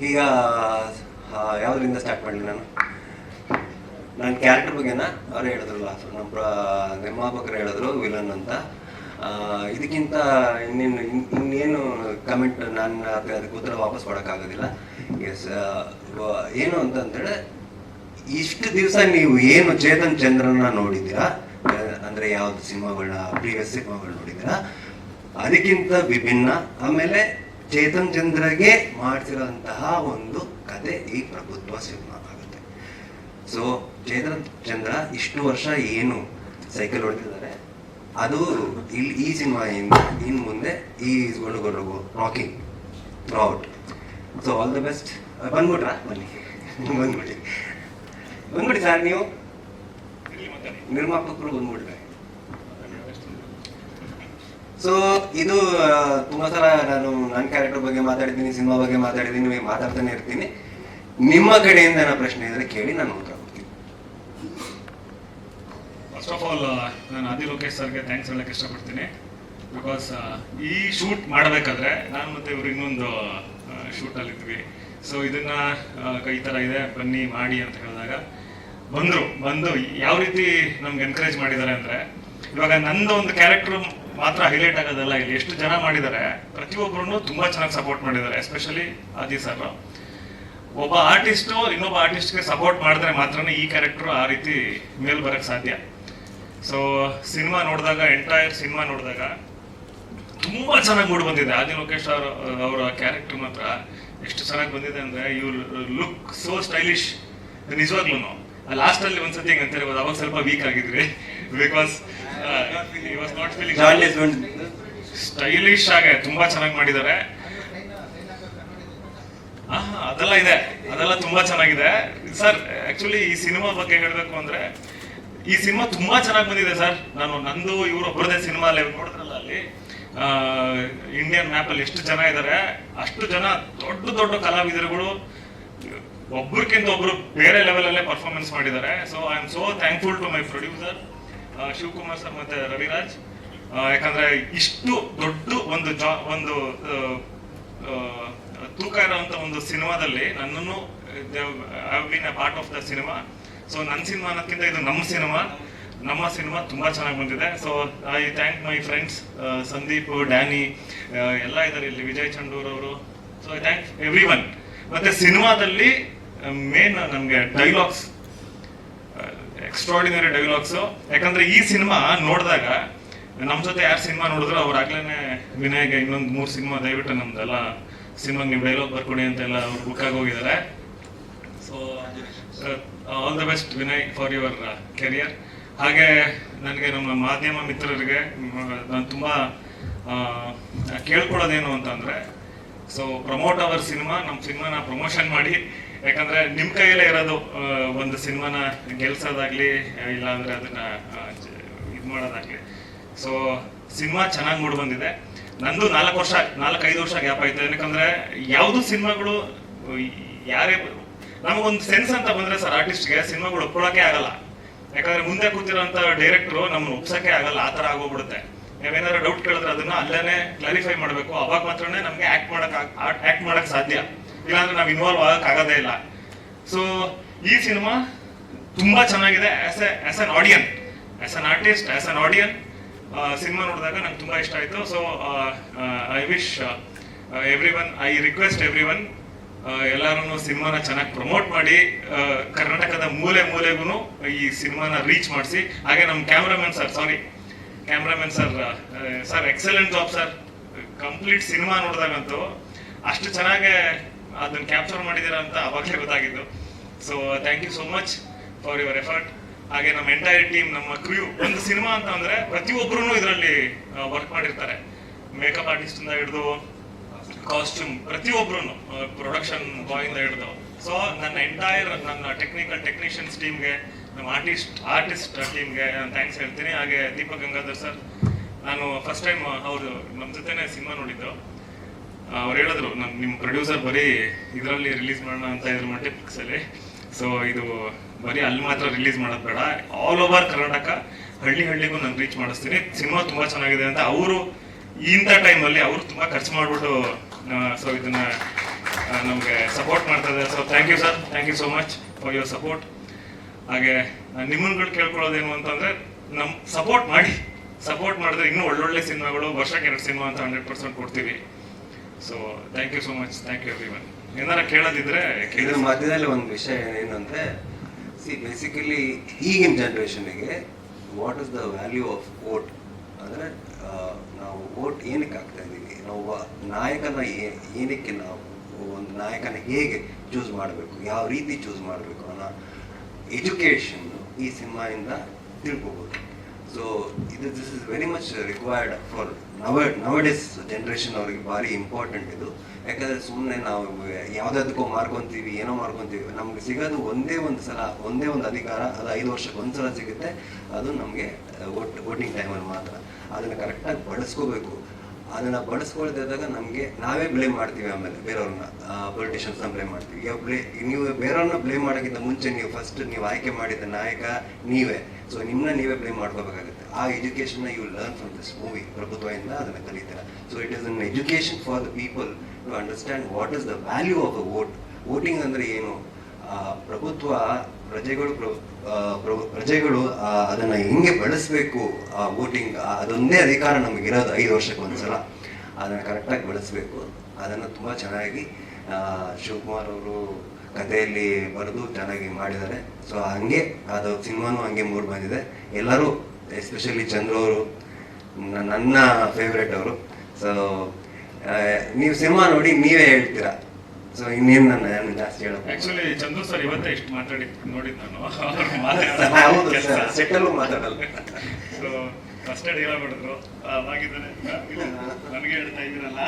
ಈಗ ಯಾವ್ದ್ರಿಂದ ಸ್ಟಾರ್ಟ್ ಮಾಡಲಿ ನಾನು? ನನ್ನ ಕ್ಯಾರೆಕ್ಟರ್ ಬಗ್ಗೆನ ಅವ್ರು ಹೇಳಿದ್ರಲ್ಲ ನಮ್ಮ ನಿರ್ಮಾಪಕರು ಹೇಳಿದ್ರು, ವಿಲನ್ ಅಂತ. ಇದಕ್ಕಿಂತ ಇನ್ನೇನು, ಇನ್- ಇನ್ನೇನು ಕಮೆಂಟ್ ನಾನು ಅದಕ್ಕೆ ಉತ್ತರ ವಾಪಸ್ ಕೊಡೋಕ್ಕಾಗೋದಿಲ್ಲ. ಎಸ್ ಏನು ಅಂತಂದೇಳಿ ಇಷ್ಟು ದಿವಸ ನೀವು ಏನು ಚೇತನ್ ಚಂದ್ರನ ನೋಡಿದ್ದೀರಾ? ಅಂದ್ರೆ ಯಾವ್ದು ಸಿನಿಮಾಗಳನ್ನ ಪ್ರೀವಿಯಸ್ ಸಿನಿಮಾಗಳು ನೋಡಿದ್ದೀರಾ? ಅದಕ್ಕಿಂತ ವಿಭಿನ್ನ, ಆಮೇಲೆ ಚೇತನ್ ಚಂದ್ರಗೆ ಮಾಡ್ತಿರೋಂತಹ ಒಂದು ಕತೆ ಈ ಪ್ರಭುತ್ವ ಸಿನಿಮಾ ಆಗುತ್ತೆ. ಸೊ ಚೇತನ್ ಚಂದ್ರ ಇಷ್ಟು ವರ್ಷ ಏನು ಸೈಕಲ್ ಹೊಡೆದಿದ್ದಾರೆ ಅದು ಇಲ್ಲಿ ಈ ಸಿನಿಮಾ ಇಂದ ಇನ್ ಮುಂದೆ ಈ ಗೊಂಡು rocking throughout so all the best ಬಂದ್ಬಿಟ್ರಾ? ಬನ್ನಿ. ಬಂದ್ಬಿಡಿ. ಬಂದ್ಬಿಡಿ ಸರ್ ನೀವು. ನಿರ್ಮಾಪಕರು ಬಂದ್ಬಿಟ್ರೆ. ಸೊ ಇದು ತುಂಬಾ ಸಲ ನಾನು ನನ್ನ ಕ್ಯಾರೆಕ್ಟರ್ ಬಗ್ಗೆ ಮಾತಾಡಿದ್ದೀನಿ, ಸಿನಿಮಾ ಬಗ್ಗೆ ಮಾತಾಡಿದ್ದೀನಿ ಮಾತಾಡ್ತಾನೆ ಇರ್ತೀನಿ. ನಿಮ್ಮ ಕಡೆಯಿಂದ ಏನೋ ಪ್ರಶ್ನೆ ಇದ್ರೆ ಕೇಳಿ ನಾನು ಉತ್ತರ ಫಸ್ಟ್ ಆಫ್ ಆಲ್ ನಾನು ಆದಿ ಲೋಕೇಶ್ ಸರ್ಗೆ ಥ್ಯಾಂಕ್ಸ್ ಹೇಳಕ್ಕೆ ಇಷ್ಟಪಡ್ತೀನಿ. ಬಿಕಾಸ್ ಈ ಶೂಟ್ ಮಾಡಬೇಕಾದ್ರೆ ನಾನು ಮತ್ತೆ ಇವ್ರು ಇನ್ನೊಂದು ಶೂಟಲ್ಲಿ ಇದ್ವಿ. ಸೊ ಇದನ್ನ ಈ ಥರ ಇದೆ, ಬನ್ನಿ, ಮಾಡಿ ಅಂತ ಹೇಳಿದಾಗ ಬಂದರು, ಬಂದು ಯಾವ ರೀತಿ ನಮ್ಗೆ ಎನ್ಕರೇಜ್ ಮಾಡಿದ್ದಾರೆ ಅಂದರೆ, ಇವಾಗ ನಂದು ಒಂದು ಕ್ಯಾರೆಕ್ಟರ್ ಮಾತ್ರ ಹೈಲೈಟ್ ಆಗೋದಲ್ಲ, ಇಲ್ಲಿ ಎಷ್ಟು ಜನ ಮಾಡಿದ್ದಾರೆ, ಪ್ರತಿಯೊಬ್ಬರನ್ನು ತುಂಬಾ ಚೆನ್ನಾಗಿ ಸಪೋರ್ಟ್ ಮಾಡಿದ್ದಾರೆ ಎಸ್ಪೆಷಲಿ ಆದಿ ಸರ್ ಒಬ್ಬ ಆರ್ಟಿಸ್ಟ್ ಇನ್ನೊಬ್ಬ ಆರ್ಟಿಸ್ಟ್ಗೆ ಸಪೋರ್ಟ್ ಮಾಡಿದ್ರೆ ಮಾತ್ರನೇ ಈ ಕ್ಯಾರೆಕ್ಟರ್ ಆ ರೀತಿ ಮೇಲ್ ಬರಕ್ ಸಾಧ್ಯ. ಸೊ ಸಿನಿಮಾ ನೋಡಿದಾಗ ಎಂಟೈರ್ ಸಿನಿಮಾ ನೋಡಿದಾಗ ತುಂಬಾ ಚೆನ್ನಾಗಿ ಮೂಡ್ ಬಂದಿದೆ. ಆದಿ ಲೋಕೇಶ್ ಅವರ ಅವರ ಕ್ಯಾರೆಕ್ಟರ್ ಮಾತ್ರ ಎಷ್ಟು ಚೆನ್ನಾಗಿ ಬಂದಿದೆ ಅಂದ್ರೆ ಯು ಲುಕ್ ಸೋ ಸ್ಟೈಲಿಶ್ ನಿಜವಾಗ್ಲೂ ಲಾಸ್ಟ್ ಅಲ್ಲಿ ಒಂದ್ಸತಿ ಹಿಂಗ್ ಅಂತ ಹೇಳ್ಬೋದು ಅವಾಗ ಸ್ವಲ್ಪ weak ಆಗಿದ್ರಿ. Because was not feeling jaundice ಬಂದ್ ಸ್ಟೈಲಿಶ್ ಆಗಿ ತುಂಬಾ ಚೆನ್ನಾಗಿ ಮಾಡಿದ್ದಾರೆ. ಅದೆಲ್ಲ ಇದೆ. ಅದೆಲ್ಲ ತುಂಬಾ ಚೆನ್ನಾಗಿದೆ. ಸರ್ ಆಕ್ಚುಲಿ ಈ ಸಿನಿಮಾ ಬಗ್ಗೆ ಹೇಳ್ಬೇಕು ಅಂದ್ರೆ ಈ ಸಿನಿಮಾ ತುಂಬಾ ಚೆನ್ನಾಗಿ ಬಂದಿದೆ ಸರ್. ನಾನು ನಂದು ಇವರು ಒಬ್ಬರದೇ ಸಿನಿಮಾ ಅಲ್ಲಿ ನೋಡಿದ್ರಲ್ಲ ಅಲ್ಲಿ ಇಂಡಿಯನ್ ಮ್ಯಾಪ್ ಅಲ್ಲಿ ಎಷ್ಟು ಜನ ಇದ್ದಾರೆ ಅಷ್ಟು ಜನ ದೊಡ್ಡ ದೊಡ್ಡ ಕಲಾವಿದರುಗಳು ಒಬ್ಬರಿಗಿಂತ ಒಬ್ರು ಬೇರೆ ಲೆವೆಲ್ ಅಲ್ಲೇ ಪರ್ಫಾರ್ಮೆನ್ಸ್ ಮಾಡಿದ್ದಾರೆ. So I am so thankful to my producer Shivakumar sir ಮತ್ತೆ ರವಿರಾಜ್. ಯಾಕಂದ್ರೆ ಇಷ್ಟು ದೊಡ್ಡ ಒಂದು ಜಾ, ಒಂದು ತೂಕ ಇರುವಂತ ಒಂದು ಸಿನಿಮಾದಲ್ಲಿ ನನ್ನನ್ನು been a part of the cinema so ನನ್ನ ಸಿನಿಮಾ ಅನ್ನೋದಕ್ಕಿಂತ ಇದು ನಮ್ಮ ಸಿನಿಮಾ ನಮ್ಮ ಸಿನಿಮಾ ತುಂಬಾ ಚೆನ್ನಾಗಿ ಬಂದಿದೆ. So I thank my friends Sandeep, Danny ಎಲ್ಲ ಇದ್ದಾರೆ ಇಲ್ಲಿ. ವಿಜಯ್ ಚಂಡೂರ್ ಅವರು. ಸೊ ಐ ಥ್ಯಾಂಕ್ ಎವ್ರಿ ಮತ್ತೆ ಸಿನಿಮಾದಲ್ಲಿ ಮೇನ್ ನಮಗೆ ಡೈಲಾಗ್ಸ್ ಎಕ್ಸ್ಟ್ರಾಡಿನರಿ ಡೈಲಾಗ್ಸ್ ಯಾಕಂದ್ರೆ ಈ ಸಿನಿಮಾ ನೋಡಿದಾಗ ನಮ್ಮ ಜೊತೆ ಯಾರು ಸಿನಿಮಾ ನೋಡಿದ್ರು ಅವ್ರು ಆಗ್ಲೇನೆ ವಿನಯ್ಗೆ ಇನ್ನೊಂದು ಮೂರು ಸಿನಿಮಾ ದಯವಿಟ್ಟು ನಮ್ದೆಲ್ಲ ಸಿನಿಮಾಗೆ ನೀವು ಡೈಲಾಗ್ ಬರ್ಕೊಡಿ ಅಂತೆಲ್ಲ ಅವ್ರು ಬುಕ್ ಆಗಿ ಹೋಗಿದ್ದಾರೆ so all the best Vinay for your career ಹಾಗೆ ನನಗೆ ನಮ್ಮ ಮಾಧ್ಯಮ ಮಿತ್ರರಿಗೆ ನಾನು ತುಂಬ ಕೇಳ್ಕೊಳ್ಳೋದೇನು ಅಂತಂದ್ರೆ ಸೊ ಪ್ರಮೋಟ್ ಅವರ್ ಸಿನಿಮಾ ನಮ್ಮ ಸಿನಿಮಾನ ಪ್ರಮೋಷನ್ ಮಾಡಿ. ಯಾಕಂದ್ರೆ ನಿಮ್ ಕೈಯಲ್ಲೇ ಇರೋದು ಒಂದು ಸಿನಿಮಾನ ಗೆಲ್ಸೋದಾಗ್ಲಿ ಇಲ್ಲ ಅಂದ್ರೆ ಅದನ್ನ ಇದು ಮಾಡೋದಾಗ್ಲಿ. ಸೊ ಸಿನಿಮಾ ಚೆನ್ನಾಗಿ ಮೂಡ್ ಬಂದಿದೆ. ನಂದು ನಾಲ್ಕು ವರ್ಷ, ನಾಲ್ಕೈದು ವರ್ಷ ಗ್ಯಾಪ್ ಆಯ್ತು. ಯಾಕಂದ್ರೆ ಯಾವ್ದು ಸಿನಿಮಾಗಳು, ಯಾರೇ ನಮಗೊಂದು ಸೆನ್ಸ್ ಅಂತ ಬಂದ್ರೆ ಸರ್, ಆರ್ಟಿಸ್ಟ್ಗೆ ಸಿನಿಮಾಗಳು ಒಪ್ಕೊಳ್ಳೋಕೆ ಆಗಲ್ಲ. ಯಾಕಂದ್ರೆ ಮುಂದೆ ಕೂತಿರೋಂಥ ಡೈರೆಕ್ಟ್ರು ನಮ್ಮನ್ನ ಒಪ್ಸಕ್ಕೆ ಆಗಲ್ಲ, ಆ ಥರ ಆಗೋಗ್ಬಿಡುತ್ತೆ. ನಾವೇನಾದ್ರು ಡೌಟ್ ಕೇಳಿದ್ರೆ ಅದನ್ನ ಅಲ್ಲೇನೆ ಕ್ಲಾರಿಫೈ ಮಾಡಬೇಕು. ಅವಾಗ ಮಾತ್ರನೇ ನಮಗೆ ಆಕ್ಟ್ ಮಾಡಕ್ ಆಕ್ಟ್ ಮಾಡಕ್ ಸಾಧ್ಯ. ಇಲ್ಲಾಂದ್ರೆ ನಾವು ಇನ್ವಾಲ್ವ್ ಆಗಕ್ ಆಗೋದೇ ಇಲ್ಲ. ಸೊ ಈ ಸಿನಿಮಾ ತುಂಬಾ ಚೆನ್ನಾಗಿದೆ as as an audience as an artist as an audience cinema ನೋಡಿದಾಗ ನಂಗೆ ತುಂಬಾ ಇಷ್ಟ ಆಯ್ತು. So I wish everyone I request everyone ಎಲ್ಲರೂ ಸಿನಿಮಾನ ಚೆನ್ನಾಗಿ ಪ್ರಮೋಟ್ ಮಾಡಿ ಕರ್ನಾಟಕದ ಮೂಲೆ ಮೂಲೆಗೂ ಈ ಸಿನಿಮಾನ ರೀಚ್ ಮಾಡಿಸಿ. ಹಾಗೆ ನಮ್ಮ cameraman sir sorry cameraman sir sir excellent job sir complete cinema ನೋಡಿದಾಗಂತೂ ಅಷ್ಟು ಚೆನ್ನಾಗಿ ಅದನ್ನ ಕ್ಯಾಪ್ಚರ್ ಮಾಡಿದ್ದೀರಾ ಅಂತ ಅವಾಗಲೇ ಗೊತ್ತಾಗಿದ್ದು. So thank you so much for your effort ಹಾಗೆ ನಮ್ಮ ಎಂಟೈರ್ ಟೀಮ್ ನಮ್ಮ ಕ್ರ್ಯೂ ಒಂದು ಸಿನಿಮಾ ಅಂತ ಅಂದ್ರೆ ಪ್ರತಿಯೊಬ್ಬರೂ ಇದರಲ್ಲಿ ವರ್ಕ್ ಮಾಡಿರ್ತಾರೆ. ಮೇಕಪ್ ಆರ್ಟಿಸ್ಟ್ ಇಂದ ಹಿಡಿದು ಕಾಸ್ಟ್ಯೂಮ್ ಪ್ರತಿಯೊಬ್ರು ಪ್ರೊಡಕ್ಷನ್ ಬಾಯ್ ಇಂದ ಹಿಡಿದು. ಸೊ ನನ್ನ ಎಂಟೈರ್ ನನ್ನ ಟೆಕ್ನಿಕಲ್ ಟೆಕ್ನಿಷಿಯನ್ಸ್ ಟೀಮ್ಗೆ ನಮ್ಮ ಆರ್ಟಿಸ್ಟ್ ಆರ್ಟಿಸ್ಟ್ ಟೀಮ್ಗೆ ನಾನು ಥ್ಯಾಂಕ್ಸ್ ಹೇಳ್ತೀನಿ. ಹಾಗೆ ದೀಪಕ್ ಗಂಗಾಧರ್ ಸರ್ ನಾನು ಫಸ್ಟ್ ಟೈಮ್ ಅವರು ನಮ್ಮ ಜೊತೆನೆ ಸಿನಿಮಾ ನೋಡಿದ್ದು. ಅವ್ರು ಹೇಳಿದ್ರು ನಮ್ಮ ನಿಮ್ಮ ಪ್ರೊಡ್ಯೂಸರ್ ಬರೀ ಇದರಲ್ಲಿ ರಿಲೀಸ್ ಮಾಡೋಣ ಅಂತ ಇದ್ರು ಮಾಡಿ ಪಿಕ್ಸಲ್ಲಿ ಸೊ ಇದು ಬರೀ ಅಲ್ಲಿ ಮಾತ್ರ ರಿಲೀಸ್ ಮಾಡೋದು ಬೇಡ. ಆಲ್ ಓವರ್ ಕರ್ನಾಟಕ ಹಳ್ಳಿ ಹಳ್ಳಿಗೂ ನಾನು ರೀಚ್ ಮಾಡಿಸ್ತೀನಿ. ಸಿನಿಮಾ ತುಂಬ ಚೆನ್ನಾಗಿದೆ ಅಂತ ಅವರು ಇಂಥ ಟೈಮಲ್ಲಿ ಅವರು ತುಂಬ ಖರ್ಚು ಮಾಡಿಬಿಟ್ಟು ಸೊ ಇದನ್ನ ನಮಗೆ ಸಪೋರ್ಟ್ ಮಾಡ್ತಾ ಇದ್ದಾರೆ. So thank you sir thank you so much for your support ಹಾಗೆ ನಿಮ್ಮನ್ಗಳು ಕೇಳ್ಕೊಳ್ಳೋದೇನು ಅಂತಂದ್ರೆ ನಮ್ ಸಪೋರ್ಟ್ ಮಾಡಿ ಸಪೋರ್ಟ್ ಮಾಡಿದ್ರೆ ಇನ್ನೂ ಒಳ್ಳೊಳ್ಳೆ ಸಿನಿಮಾಗಳು, ವರ್ಷಕ್ಕೆ ಎರಡು ಸಿನಿಮಾ ಅಂತ ಹಂಡ್ರೆಡ್ ಪರ್ಸೆಂಟ್ ಕೊಡ್ತೀವಿ. So thank you so much thank you everyone ಏನಾರ ಕೇಳೋದಿದ್ರೆ ಕೇಳಿದ್ರೆ ಮಧ್ಯದಲ್ಲಿ ಒಂದು ವಿಷಯ ಏನಂದ್ರೆ ಸಿ ಬೇಸಿಕಲಿ ಈಗಿನ ಜನ್ರೇಷನ್ಗೆ what is the value of vote ಅಂದರೆ ನಾವು ವೋಟ್ ಏನಕ್ಕೆ ಆಗ್ತಾ ಇದ್ದೀವಿ? ನಾವು ನಾಯಕನ ಏನಕ್ಕೆ ನಾವು, ಒಂದು ನಾಯಕನ ಹೇಗೆ ಚೂಸ್ ಮಾಡಬೇಕು? ಯಾವ ರೀತಿ ಚೂಸ್ ಮಾಡಬೇಕು ಅನ್ನೋ ಎಜುಕೇಷನ್ ಈ ಸಿನಿಮಾಯಿಂದ ತಿಳ್ಕೋಬಹುದು ಸೊ ಇದು this is very much required for now nowadays generation ಅವ್ರಿಗೆ ಭಾರಿ ಇಂಪಾರ್ಟೆಂಟ್ ಇದು. ಯಾಕಂದ್ರೆ ಸುಮ್ಮನೆ ನಾವು ಯಾವುದಾದಕ್ಕೂ ಮಾರ್ಕೊಂತೀವಿ, ಏನೋ ಮಾರ್ಕೊಂತೀವಿ. ನಮ್ಗೆ ಸಿಗೋದು ಒಂದೇ ಒಂದು ಸಲ, ಒಂದೇ ಒಂದು ಅಧಿಕಾರ, ಅದು ಐದು ವರ್ಷಕ್ಕೆ ಒಂದು ಸಲ ಸಿಗುತ್ತೆ. ಅದು ನಮಗೆ ವೋಟ್ ವೋಟಿಂಗ್ ಟೈಮಲ್ಲಿ ಮಾತ್ರ. ಅದನ್ನು ಕರೆಕ್ಟಾಗಿ ಬಳಸ್ಕೋಬೇಕು. ಅದನ್ನ ಬಳಸ್ಕೊಳ್ದಾಗ ನಮಗೆ ನಾವೇ ಬ್ಲೇಮ್ ಮಾಡ್ತೀವಿ ಆಮೇಲೆ ಬೇರೆಯವ್ರನ್ನ ಪೊಲಿಟಿಷಿಯನ್ಸ್ನ ಬ್ಲೇಮ್ ಮಾಡ್ತೀವಿ. ನೀವು ಬೇರೆಯವ್ರನ್ನ ಬ್ಲೇಮ್ ಮಾಡೋಕ್ಕಿಂತ ಮುಂಚೆ ನೀವು ಫಸ್ಟ್ ನೀವು ಆಯ್ಕೆ ಮಾಡಿದ ನಾಯಕ ನೀವೇ. ಸೊ ನಿಮ್ಮನ್ನ ನೀವೇ ಬ್ಲೇಮ್ ಮಾಡ್ಕೋಬೇಕಾಗುತ್ತೆ. ಆ ಎಜುಕೇಷನ್ನ you learn from this movie ಪ್ರಭುತ್ವದಿಂದ ಅದನ್ನು ಕಲಿತೀರ. So it is an education for the people to understand what is the value of the vote voting ಅಂದರೆ ಏನು? ಪ್ರಭುತ್ವ ಪ್ರಜೆಗಳು ಪ್ರಜೆಗಳು ಅದನ್ನ ಹೆಂಗೆ ಬಳಸಬೇಕು, ಆ ವೋಟಿಂಗ್ ಅದೊಂದೇ ಅಧಿಕಾರ ನಮಗಿರೋದು ಐದು ವರ್ಷಕ್ಕೆ ಒಂದ್ಸಲ. ಅದನ್ನ ಕರೆಕ್ಟಾಗಿ ಬಳಸಬೇಕು. ಅದನ್ನ ತುಂಬಾ ಚೆನ್ನಾಗಿ ಶಿವಕುಮಾರ್ ಅವರು ಕಥೆಯಲ್ಲಿ ಬರೆದು ಚೆನ್ನಾಗಿ ಮಾಡಿದ್ದಾರೆ. ಸೊ ಹಂಗೆ, ಅದು ಸಿನಿಮಾನು ಹಂಗೆ ಮೂಡ್ ಬಂದಿದೆ. ಎಲ್ಲರೂ ಎಸ್ಪೆಷಲಿ ಚಂದ್ರ ಅವರು ನನ್ನ ಫೇವ್ರೆಟ್ ಅವರು. ಸೊ ನೀವು ಸಿನಿಮಾ ನೋಡಿ ನೀವೇ ಹೇಳ್ತೀರಾ? ಸೊ ಇನ್ನೇನು ನನ್ನ ನಾನು ಜಾಸ್ತಿ ಹೇಳೋದು. ಆಕ್ಚುಲಿ ಚಂದ್ರು ಸರ್ ಇವತ್ತೇ ಇಷ್ಟು ಮಾತಾಡಿ ನೋಡಿದ್ ನಾನು. ಸೆಟ್ಟಲ್ಲೂ ಮಾತಾಡಲ್ಲ ಸೊ ಫಸ್ಟ್ ಏಡ್ ಹೇಳ್ಬಿಡಿದ್ರು. ಅವಾಗಿದ್ದಾರೆ ನನಗೆ ಹೇಳ್ತಾ ಇದ್ದೀರಲ್ಲ.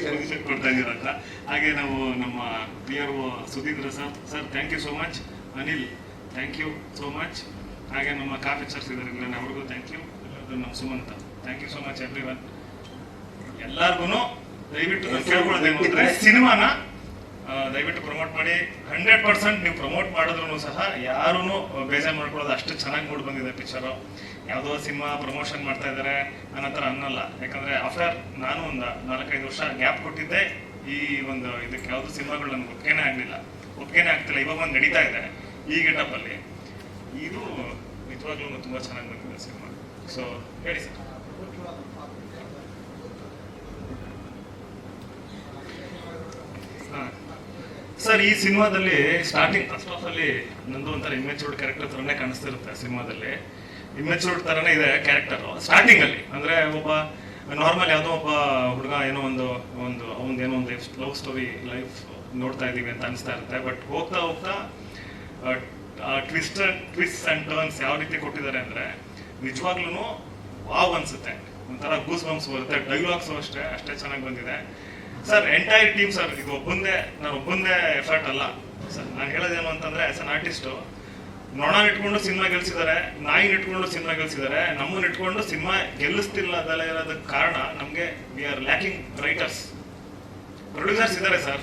ಪೊಸಿಷನ್ ಕೊಡ್ತಾ ಇದ್ದೀರಲ್ಲ. ಹಾಗೆ ನಾವು ನಮ್ಮ PR Sudhindra sir sir thank you so much Anil thank you so much ಹಾಗೆ ನಮ್ಮ ಕಾಫಿ ಸರ್ಸ್ ಇದ್ದಾರೆ ಅವ್ರಿಗೂ ಥ್ಯಾಂಕ್ ಯು ನಮ್ಮ Sumanth. Thank you so much everyone ಎಲ್ಲಾರ್ಗು ದಯವಿಟ್ಟು ನಾನು ಕೇಳ್ಕೊಳ್ಳೋದೇನು ಅಂದ್ರೆ ಸಿನಿಮಾನ ದಯವಿಟ್ಟು ಪ್ರಮೋಟ್ ಮಾಡಿ. ಹಂಡ್ರೆಡ್ ಪರ್ಸೆಂಟ್ ನೀವು ಪ್ರಮೋಟ್ ಮಾಡಿದ್ರು ಸಹ ಯಾರೂ ಬೇಜಾರು ಮಾಡ್ಕೊಳ್ಳೋದು ಅಷ್ಟು ಚೆನ್ನಾಗಿ ಮೂಡ್ ಬಂದಿದೆ ಪಿಕ್ಚರು ಯಾವುದೋ ಸಿನಿಮಾ ಪ್ರಮೋಷನ್ ಮಾಡ್ತಾ ಇದ್ದಾರೆ ಅನ್ನೋ ಥರ ಅನ್ನಲ್ಲ. ಯಾಕಂದ್ರೆ ಆಫ್ಟರ್ ನಾನು ಒಂದು ನಾಲ್ಕೈದು ವರ್ಷ ಗ್ಯಾಪ್ ಕೊಟ್ಟಿದ್ದೆ, ಈ ಒಂದು ಇದಕ್ಕೆ ಯಾವುದು ಸಿನಿಮಾಗಳು ನನಗೆ ಒಪ್ಪಿಗೆನೇ ಆಗಲಿಲ್ಲ. ಒಪ್ಪಿಗೆನೇ ಆಗ್ತಿಲ್ಲ, ಇವಾಗ ಒಂದು ನಡೀತಾ ಇದೆ ಈ ಗೆಟಪ್ಪಲ್ಲಿ ಇದು ನಿಜವಾಗ್ಲೂ ತುಂಬಾ ಚೆನ್ನಾಗಿ ಬಂದಿದೆ ಸಿನಿಮಾ. ಸೊ ಹೇಳಿ ಸರ್. ಸರ್ ಈ ಸಿನಿಮಾದಲ್ಲಿ ಸ್ಟಾರ್ಟಿಂಗ್ ಫಸ್ಟ್ ಆಫ್ ಅಲ್ಲಿ ನಂದು ಒಂಥರ ಇಮ್ಮೆಚೂರ್ಡ್ ಕ್ಯಾರೆಕ್ಟರ್ ತರನೇ ಕಾಣಿಸ್ತಿರುತ್ತೆ ಸಿನಿಮಾದಲ್ಲಿ. ಇಮ್ಮೆಚೂರ್ಡ್ ತರನೇ ಇದೆ ಕ್ಯಾರೆಕ್ಟರ್ ಸ್ಟಾರ್ಟಿಂಗ್ ಅಲ್ಲಿ, ಅಂದ್ರೆ ಒಬ್ಬ ನಾರ್ಮಲ್ ಯಾವುದೋ ಒಬ್ಬ ಹುಡುಗ ಏನೋ ಒಂದು ಒಂದು ಅವನ್ ಏನೋ ಒಂದು ಲವ್ ಸ್ಟೋರಿ ಲೈಫ್ ನೋಡ್ತಾ ಇದೀವಿ ಅಂತ ಅನಿಸ್ತಾ ಇರುತ್ತೆ. ಬಟ್ ಹೋಗ್ತಾ ಹೋಗ್ತಾ ಟ್ವಿಸ್ಟ್ ಟ್ವಿಸ್ಟ್ ಅಂಡ್ ಟರ್ನ್ಸ್ ಯಾವ ರೀತಿ ಕೊಟ್ಟಿದ್ದಾರೆ ಅಂದ್ರೆ ನಿಜವಾಗ್ಲೂ ವಾವ್ ಅನ್ಸುತ್ತೆ. ಒಂಥರ ಗೂಸ್ ಬಂಪ್ಸ್ ಬರುತ್ತೆ ಡೈಲಾಗ್ಸ್ ಅಷ್ಟೇ ಅಷ್ಟೇ ಚೆನ್ನಾಗಿ ಬಂದಿದೆ. ಸರ್ ಎಂಟೈರ್ ಟೀಮ್ ಸರ್ ಇದು ಒಬ್ಬಂದೇ ನಾನು ಒಬ್ಬಂದೇ ಎಫರ್ಟ್ ಅಲ್ಲ. ಸರ್ ನಾನು ಹೇಳೋದೇನು ಅಂತಂದ್ರೆ ಆಸ್ ಅನ್ ಆರ್ಟಿಸ್ಟು ನೊಣ ಇಟ್ಕೊಂಡು ಸಿನಿಮಾ ಗೆಲ್ಸಿದ್ದಾರೆ ನಾಯಿ ಇಟ್ಕೊಂಡು ಸಿನಿಮಾ ಗೆಲ್ಸಿದ್ದಾರೆ ನಮ್ಮನ್ನ ಇಟ್ಕೊಂಡು ಸಿನಿಮಾ ಗೆಲ್ಲಿಸ್ತಿಲ್ಲ ಅದೆಲ್ಲ ಇರೋದಕ್ಕೆ ಕಾರಣ ನಮಗೆ we are lacking writers producers ಇದ್ದಾರೆ ಸರ್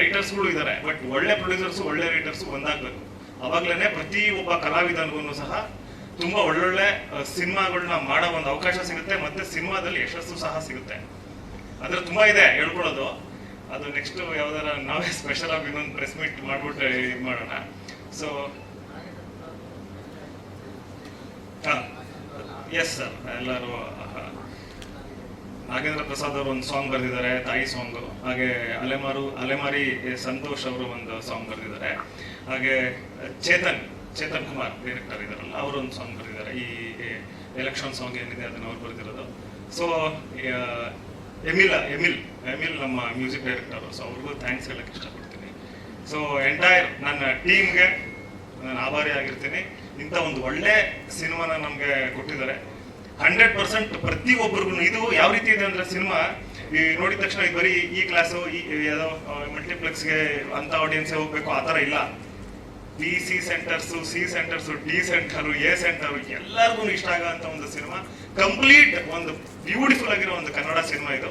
ರೈಟರ್ಸ್ಗಳು ಇದ್ದಾರೆ ಬಟ್ ಒಳ್ಳೆ ಪ್ರೊಡ್ಯೂಸರ್ಸ್ ಒಳ್ಳೆ ರೈಟರ್ಸ್ ಒಂದಾಗಬೇಕು. ಅವಾಗ್ಲೇ ಪ್ರತಿ ಒಬ್ಬ ಕಲಾವಿದನಿಗೂ ಸಹ ತುಂಬಾ ಒಳ್ಳೊಳ್ಳೆ ಸಿನಿಮಾಗಳನ್ನ ಮಾಡೋ ಒಂದು ಅವಕಾಶ ಸಿಗುತ್ತೆ, ಮತ್ತೆ ಸಿನಿಮಾದಲ್ಲಿ ಯಶಸ್ಸು ಸಹ ಸಿಗುತ್ತೆ. ಅಂದ್ರೆ ತುಂಬಾ ಇದೆ, ಹೇಳ್ಕೊಳ್ಳೋದು. ಅದು ನೆಕ್ಸ್ಟ್ ಯಾವ್ದಾರ ನಾವೇ ಸ್ಪೆಷಲ್ ಆಗಿ ಇನ್ನೊಂದು ಪ್ರೆಸ್ ಮೀಟ್ ಮಾಡ್ಬಿಟ್ಟು ಇದು ಮಾಡೋಣ. ಸೊ ಎಸ್ ಸರ್ ಎಲ್ಲರೂ ನಾಗೇಂದ್ರ ಪ್ರಸಾದ್ ಅವರು ಒಂದು ಸಾಂಗ್ ಬರೆದಿದ್ದಾರೆ, ತಾಯಿ ಸಾಂಗ್ ಹಾಗೆ ಅಲೆಮಾರು, ಅಲೆಮಾರಿ ಸಂತೋಷ್ ಅವರು ಒಂದು ಸಾಂಗ್ ಬರೆದಿದ್ದಾರೆ. ಹಾಗೆ, ಚೇತನ್ ಚೇತನ್ ಕುಮಾರ್ ಡೈರೆಕ್ಟರ್ ಇದಾರಲ್ಲ, ಅವರು ಒಂದು ಸಾಂಗ್ ಬರೆದಿದ್ದಾರೆ. ಈ ಎಲೆಕ್ಷನ್ ಸಾಂಗ್ ಏನಿದೆ ಅದನ್ನ ಅವ್ರು ಬರೆದಿರೋದು. ಸೊ ಎಮಿಲ್ ಎಮಿಲ್ ಎಮಿಲ್ ನಮ್ಮ ಮ್ಯೂಸಿಕ್ ಡೈರೆಕ್ಟರ್ ಸೊ ಅವ್ರಿಗೂ ಥ್ಯಾಂಕ್ಸ್ ಹೇಳಕ್ ಇಷ್ಟಪಡ್ತೀನಿ. ಸೊ ಎಂಟೈರ್ ನನ್ನ ಟೀಮ್ಗೆ ನಾನು ಆಭಾರಿ ಆಗಿರ್ತೀನಿ. ಇಂಥ ಒಂದು ಒಳ್ಳೆ ಸಿನಿಮಾನ ನಮಗೆ ಕೊಟ್ಟಿದ್ದಾರೆ. ಹಂಡ್ರೆಡ್ ಪರ್ಸೆಂಟ್ ಪ್ರತಿಯೊಬ್ಬರಿಗೂ ಇದು ಯಾವ ರೀತಿ ಇದೆ ಅಂದರೆ ಸಿನಿಮಾ ಈ ನೋಡಿದ ತಕ್ಷಣ ಇದು ಬರೀ ಈ ಕ್ಲಾಸು ಈ, ಯಾವುದೋ ಮಲ್ಟಿಪ್ಲೆಕ್ಸ್ಗೆ ಅಂಥ ಆಡಿಯನ್ಸೇ ಹೋಗಬೇಕು, ಆ ಥರ ಇಲ್ಲ. B C centres C centres D centre A centre ಎಲ್ಲರಿಗೂ ಇಷ್ಟ ಆಗೋಂಥ ಒಂದು ಸಿನಿಮಾ. ಕಂಪ್ಲೀಟ್ ಒಂದು ಬ್ಯೂಟಿಫುಲ್ ಆಗಿರೋ ಒಂದು ಕನ್ನಡ ಸಿನಿಮಾ ಇದು.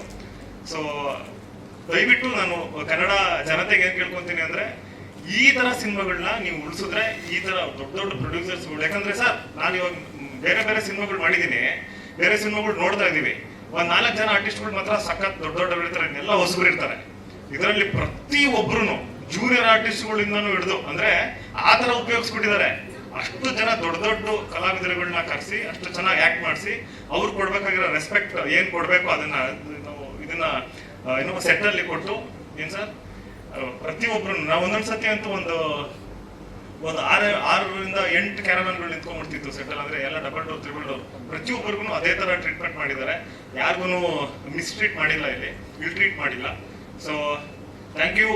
ಸೊ ದಯವಿಟ್ಟು ನಾನು ಕನ್ನಡ ಜನತೆಗೆ ಏನ್ ಕೇಳ್ಕೊಂತೀನಿ ಅಂದ್ರೆ, ಈ ತರ ಸಿನಿಮಾಗಳನ್ನ ನೀವು ಉಳಿಸಿದ್ರೆ ಈ ತರ ದೊಡ್ಡ ದೊಡ್ಡ ಪ್ರೊಡ್ಯೂಸರ್ಸ್ಗಳು ಯಾಕಂದ್ರೆ ಸರ್, ನಾನು ಇವಾಗ ಬೇರೆ ಬೇರೆ ಸಿನಿಮಾಗಳು ಮಾಡಿದ್ದೀನಿ. ಬೇರೆ ಸಿನಿಮಾಗಳು ನೋಡ್ತಾ ಇದ್ದೀವಿ. ಒಂದ್ ನಾಲ್ಕು ಜನ ಆರ್ಟಿಸ್ಟ್ಗಳು ಮಾತ್ರ ಸಖತ್ ದೊಡ್ಡ ದೊಡ್ಡ ಇರ್ತಾರೆ ಎಲ್ಲ ಹೊಸಬರು ಇರ್ತಾರೆ. ಇದರಲ್ಲಿ ಪ್ರತಿ ಒಬ್ರು ಜೂನಿಯರ್ ಆರ್ಟಿಸ್ಟ್ಗಳಿಂದನೂ ಹಿಡಿದು, ಅಂದ್ರೆ ಆ ತರ ಉಪಯೋಗಿಸ್ಬಿಟ್ಟಿದ್ದಾರೆ ಅಷ್ಟು ಜನ ದೊಡ್ಡ ದೊಡ್ಡ ಕಲಾವಿದರುಗಳನ್ನ ಕರೆಸಿ, ಅಷ್ಟು ಚೆನ್ನಾಗಿ ಆಕ್ಟ್ ಮಾಡಿಸಿ, ಅವ್ರು ಕೊಡ್ಬೇಕಾಗಿರೋ ರೆಸ್ಪೆಕ್ಟ್ ಏನ್ ಕೊಡ್ಬೇಕು ಅದನ್ನ ನಾವು ಇದನ್ನ ಏನು ಸೆಟ್ ಅಲ್ಲಿ ಕೊಟ್ಟು, ಏನ್ ಸರ್? ಪ್ರತಿಯೊಬ್ರು, ನಾವು ಒಂದೊಂದು ಸತಿ ಅಂತೂ ಒಂದು ಒಂದು ಆರು, ಆರರಿಂದ ಎಂಟು ಕ್ಯಾರವನ್ಗಳು ನಿಂತ್ಕೊಂಡ್ಬಿಡ್ತಿತ್ತು ಸೆಟಲ್ ಅಂದ್ರೆ ಎಲ್ಲ ಡಬಲ್ ಡೋರ್ ತ್ರಿಬಲ್ ಡೋರ್ ಪ್ರತಿಯೊಬ್ಬರಿಗೂ ಅದೇ ತರ ಟ್ರೀಟ್ಮೆಂಟ್ ಮಾಡಿದ್ದಾರೆ. ಯಾರಿಗೂ ಮಿಸ್ಟ್ರೀಟ್ ಮಾಡಿಲ್ಲ ಇಲ್ಲಿ ಇಲ್ ಟ್ರೀಟ್ ಮಾಡಿಲ್ಲ. So thank you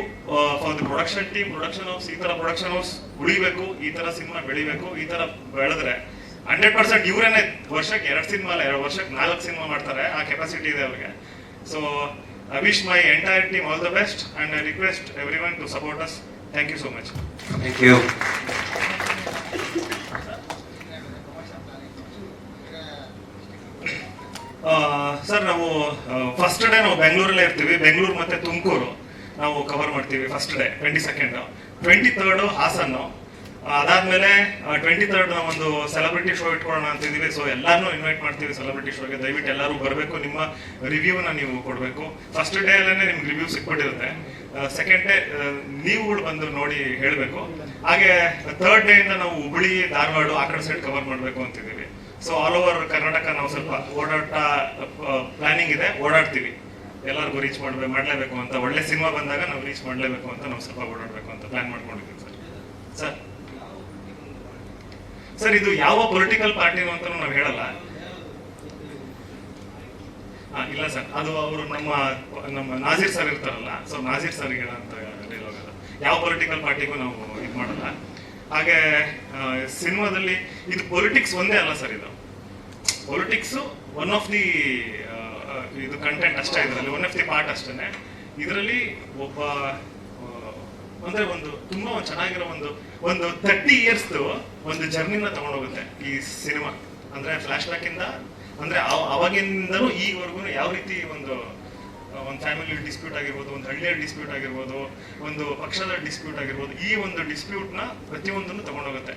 for the production team production house ಈ ತರ ಪ್ರೊಡಕ್ಷನ್ ಹೌಸ್ ಉಳಿಬೇಕು ಈ ತರ ಸಿನಿಮಾ ಬೆಳಿಬೇಕು ಈ ತರ ಬೆಳೆದ್ರೆ ಹಂಡ್ರೆಡ್ ಪರ್ಸೆಂಟ್ ಇವರೇನೆ ವರ್ಷಕ್ಕೆ ಎರಡು ಸಿನಿಮಾ ಅಲ್ಲ ಎರಡು ವರ್ಷಕ್ಕೆ ನಾಲ್ಕು ಸಿನಿಮಾ ಮಾಡ್ತಾರೆ ಆ ಕೆಪಾಸಿಟಿ ಇದೆ ಅವ್ರಿಗೆ. So I wish my entire team all the best and I request everyone to support us thank you so much thank you sir ನಾವು ಫಸ್ಟ್ ಡೇ ನಾವು ಬೆಂಗಳೂರಲ್ಲೇ ಇರ್ತೀವಿ ಬೆಂಗಳೂರು ಮತ್ತೆ ತುಮಕೂರು. ನಾವು ಕವರ್ ಮಾಡ್ತೀವಿ first day twenty second twenty third ಹಾಸನ್ನು ಅದಾದ್ಮೇಲೆ twenty third ಒಂದು celebrity show ಇಟ್ಕೊಳ್ಳೋಣ ಅಂತಿದೀವಿ ಸೊ ಎಲ್ಲಾರನ್ನೂ ಇನ್ವೈಟ್ ಮಾಡ್ತೀವಿ ಸೆಲೆಬ್ರಿಟಿ ಶೋಗೆ ದಯವಿಟ್ಟು ಎಲ್ಲರೂ ಬರಬೇಕು. ನಿಮ್ಮ ರಿವ್ಯೂನ ನೀವು ಕೊಡಬೇಕು. ಫಸ್ಟ್ ಡೇ ಅಲ್ಲೇ ನಿಮ್ಗೆ ರಿವ್ಯೂ ಸಿಕ್ಬಿಟ್ಟಿರುತ್ತೆ. ಸೆಕೆಂಡ್ ಡೇ ನೀವುಗಳು ಬಂದು ನೋಡಿ ಹೇಳಬೇಕು. ಹಾಗೆ ಥರ್ಡ್ ಡೇ ಇಂದ ನಾವು ಹುಬ್ಳಿ, ಧಾರವಾಡ ಆ ಕಡೆ ಸೈಡ್ ಕವರ್ ಮಾಡಬೇಕು ಅಂತಿದ್ದೀವಿ. ಸೊ ಆಲ್ ಓವರ್ ಕರ್ನಾಟಕ ನಾವು ಸ್ವಲ್ಪ ಓಡಾಟ ಪ್ಲಾನಿಂಗ್ ಇದೆ. ಓಡಾಡ್ತೀವಿ. ಎಲ್ಲರಿಗೂ ರೀಚ್ ಮಾಡಬೇಕು ಮಾಡಲೇಬೇಕು ಅಂತ, ಒಳ್ಳೆ ಸಿನಿಮಾ ಬಂದಾಗ ನಾವು ರೀಚ್ ಮಾಡಲೇಬೇಕು ಅಂತ ನಾವು ಸ್ವಲ್ಪ ಓಡಾಡಬೇಕು ಅಂತ ಪ್ಲಾನ್ ಮಾಡ್ಕೊಂಡಿದ್ದೀವಿ ಸರ್. ಸರ್. ಸರ್, ಇದು ಯಾವ ಪೊಲಿಟಿಕಲ್ ಪಾರ್ಟಿ ಅಂತ ನಾವು ಹೇಳಲ್ಲ. ಇಲ್ಲ ಸರ್. ಅದು ಅವರು ನಮ್ಮ ನಮ್ಮ ನಾಜೀರ್ ಸರ್ ಇರ್ತಾರಲ್ಲ ಸೊ ನಾಜೀರ್ ಸರ್ ಅಂತ ಡೈಲಾಗ್ ಯಾವ ಪೊಲಿಟಿಕಲ್ ಪಾರ್ಟಿಗೂ ನಾವು ಇದು ಮಾಡಲ್ಲ. ಹಾಗೆ ಸಿನಿಮಾದಲ್ಲಿ ಇದು ಪೊಲಿಟಿಕ್ಸ್ ಒಂದೇ ಅಲ್ಲ ಸರ್ ಇದು. ಪೊಲಿಟಿಕ್ಸು ಒನ್ ಆಫ್ ದಿ ಇದು ಕಂಟೆಂಟ್ ಅಷ್ಟೇ, ಇದರಲ್ಲಿ ಒನ್ ಆಫ್ ದಿ ಪಾರ್ಟ್ ಅಷ್ಟೇ ಇದರಲ್ಲಿ ಒಬ್ಬ ಅಂದ್ರೆ ಒಂದು ತುಂಬಾ ಚೆನ್ನಾಗಿರೋ ಒಂದು ಒಂದು ತರ್ಟಿ ಇಯರ್ಸ್ ಒಂದು ಜರ್ನಿನ ತಗೊಂಡೋಗುತ್ತೆ ಈ ಸಿನಿಮಾ ಅಂದ್ರೆ ಫ್ಲಾಶ್ ಬ್ಯಾಕ್ ಇಂದ, ಅಂದ್ರೆ ಅವಾಗಿಂದಲೂ ಈವರೆಗೂ ಯಾವ ರೀತಿ ಒಂದು ಒಂದು ಫ್ಯಾಮಿಲಿ ಡಿಸ್ಪ್ಯೂಟ್ ಆಗಿರ್ಬೋದು, ಒಂದು ಹಳ್ಳಿಯ ಡಿಸ್ಪ್ಯೂಟ್ ಆಗಿರ್ಬೋದು, ಒಂದು ಪಕ್ಷದ ಡಿಸ್ಪ್ಯೂಟ್ ಆಗಿರ್ಬೋದು, ಈ ಒಂದು ಡಿಸ್ಪ್ಯೂಟ್ನ ಪ್ರತಿಯೊಂದನ್ನು ತಗೊಂಡೋಗುತ್ತೆ.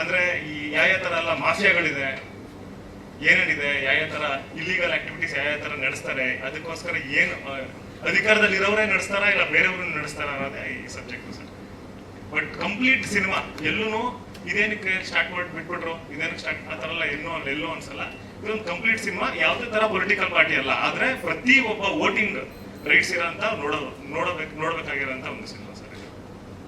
ಅಂದ್ರೆ ಈ ಯಾವ ಯಾವ ತರ ಎಲ್ಲ ಮಾಫಿಯಾಗಳಿದೆ ಏನೇನಿದೆ ಯಾವ ತರ ಇಲ್ಲಿಗಲ್ ಆಕ್ಟಿವಿಟೀಸ್ ಯಾವ ತರ ನಡೆಸ್ತಾರೆ, ಅದಕ್ಕೋಸ್ಕರ ಏನು ಅಧಿಕಾರದಲ್ಲಿ ಇರೋರೇ ನಡೆಸ್ತಾರ ಇಲ್ಲ ಬೇರೆಯವ್ರನ್ನ ನಡೆಸ್ತಾರ ಅನ್ನೋದೇ ಈ subject sir. But complete cinema ಎಲ್ಲೂ ಇದೇನಕ್ಕೆ ಸ್ಟಾರ್ಟ್ ಮಾಡಿ, ಬಿಟ್ಬಿಟ್ರು, ಇದೇನಕ್ಕೆ ಸ್ಟಾರ್ಟ್ ಆ ಥರ ಎಲ್ಲ ಎಲ್ಲೋ ಎಲ್ಲೋ ಅನ್ಸಲ್ಲ. ಇದೊಂದು ಕಂಪ್ಲೀಟ್ ಸಿನಿಮಾ ಯಾವುದೇ ತರ ಪೊಲಿಟಿಕಲ್ ಪಾರ್ಟಿ ಅಲ್ಲ. ಆದ್ರೆ ಪ್ರತಿ ಒಬ್ಬ ವೋಟಿಂಗ್ ರೈಟ್ಸ್ ಇರೋಂಥ ನೋಡೋ ನೋಡಬೇಕು, ನೋಡಬೇಕಾಗಿರೋಂಥ ಒಂದು ಸಿನಿಮಾ